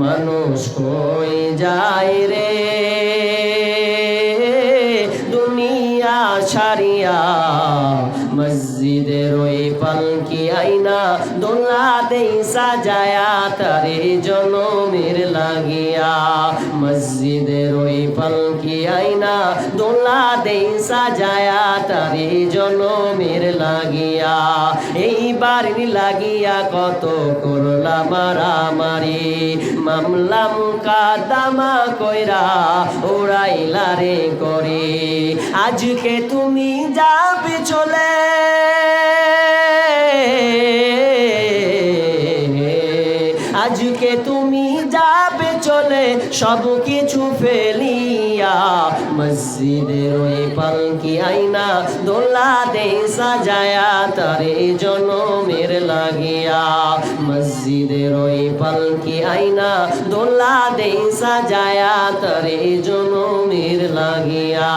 মানুষ কই যায় রে? দুনিয়া ছাড়িয়া মসজিদের ওই পালকি আইনা দোলা দেই সাজায়া, তারে জনমের লাগিয়া। মসজিদের ওই পালকি আইনা দোলা দেই সাজায়া, তারে জনমের লাগিয়া। এই বাড়ি লাগিয়া কত করলা মারামারি। মামলা মুকাদ্দমা কইরা ওরাইলা রে করে। আজকে তুমি যাবে চলে আজকে তুমি যাবে চলে, সব কিছু ফেলিয়া। মসজিদের ওই পালকি আইনা দোলা দে সাজায়া, তারে জনমের লাগিয়া। মসজিদের ওই পালকি আইনা দোলা দে সাজায়া, তারে জনমের লাগিয়া।